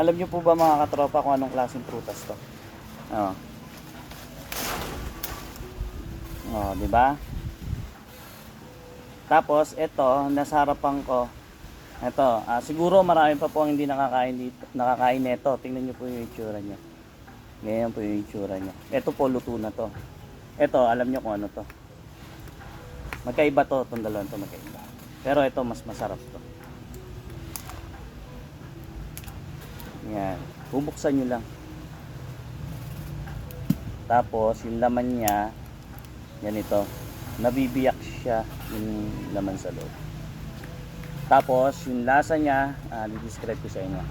Alam niyo po ba mga katropa kung anong klaseng prutas to? Oh. Oh, di ba? Tapos ito, nasa harapan ko. Ito, ah, siguro marami pa po ang hindi nakakain dito, nakakain nito. Tingnan niyo po yung itsura niya. Ganyan po yung itsura niya. Ito po luto na to. Ito, alam niyo kung ano to. Magkaiba to, itong dalawang to magkaiba. Pero ito mas masarap to. Yan. Bubuksan nyo lang. Tapos, yung laman niya, ganito. Nabibiyak siya yung laman sa loob. Tapos, yung lasa niya, ah, describe ko sa inyo.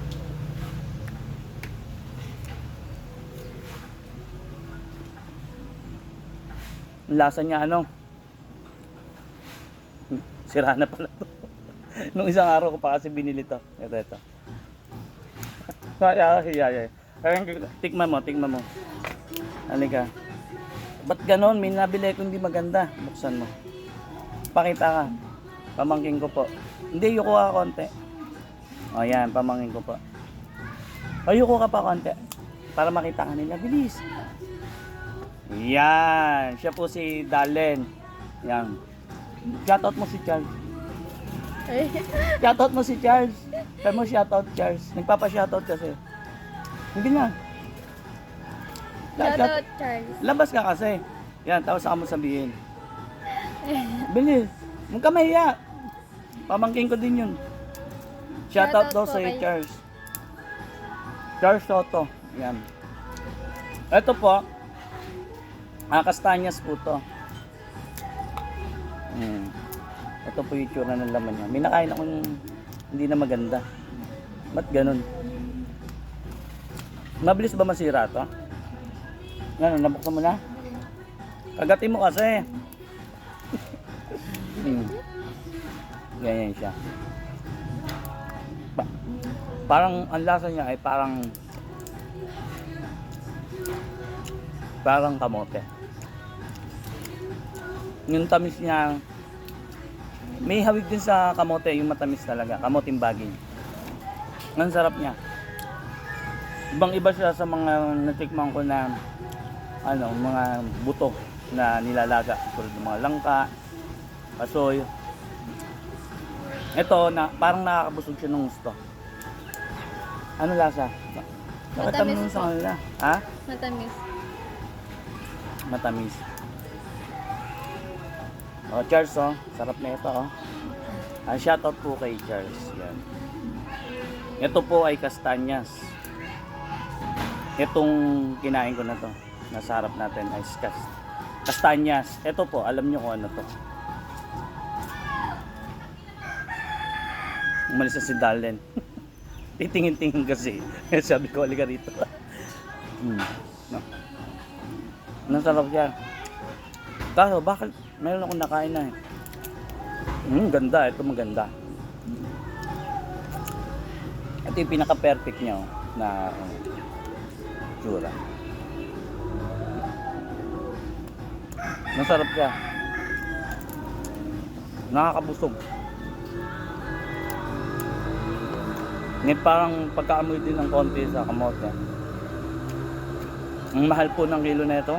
Yung lasa niya, ano? Sira na pala to. Nung isang araw ko pa kasi binili to. Ito, ito. Ay, ay, ay, ay. Ayun, Tikman mo, tikman mo. Halika. Ba't ganon? May nabili ko hindi maganda. Buksan mo. Pakita ka. Pamangking ko po. Hindi, yuko ka konti. O yan, pamangking ko po. O yuko ka pa konti. Para makita ka nila. Bilis. Yan. Siya po si Dalen. Yan. Shoutout mo si Charles. Shoutout mo si Charles. Sabi mo shoutout Charles. Nagpapa-shoutout kasi. Hindi na. Shoutout, Charles. Labas ka kasi. Yan, tapos saka mo sabihin. Bilis. Huwag ka mahiya. Pamangking ko din yun. Shoutout Shoutout daw sa Charles. Charles Soto. Yan. Ito po. Ah, kastanyas po to. Ito po yung tsura ng laman niya. May nakain akong hindi na maganda. Ba't ganun? Mabilis ba masira to? Ano, nabuksan mo na? Kagatin mo kasi. hmm. Ganyan siya. Pa- parang ang lasa niya ay parang parang kamote. Yung tamis niya may hawig din sa kamote, yung matamis talaga, kamoting baging. Ang sarap niya. Ibang iba siya sa mga natikman ko na ano, mga buto na nilalaga tulad ng mga langka, pasoy. Ito na parang nakakabusog siya ng gusto. Ano lasa? Matamis sa kanila. Ha? Matamis. Matamis. Oh, Charles, oh. Sarap na ito, oh. Ah, shoutout po kay Charles. Yan. Ito po ay kastanyas. Itong kinain ko na to. Nasa harap natin ay kast kastanyas. Ito po, alam nyo kung ano to. Umalis na si Dalen. Titingin-tingin kasi. Sabi ko, halika rito. hmm. No. Nasarap siya. Kaso, bakit meron akong nakain na eh. Hmm, ganda. Ito maganda. Ito yung pinaka-perfect niya oh, na uh, tsura. Masarap siya. Nakakabusog. Ngayon parang pagkaamoy din ng konti sa kamote. Ang mahal po ng kilo na ito.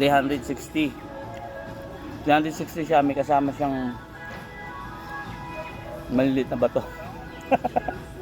360. 360 siya, may kasama siyang maliliit na bato.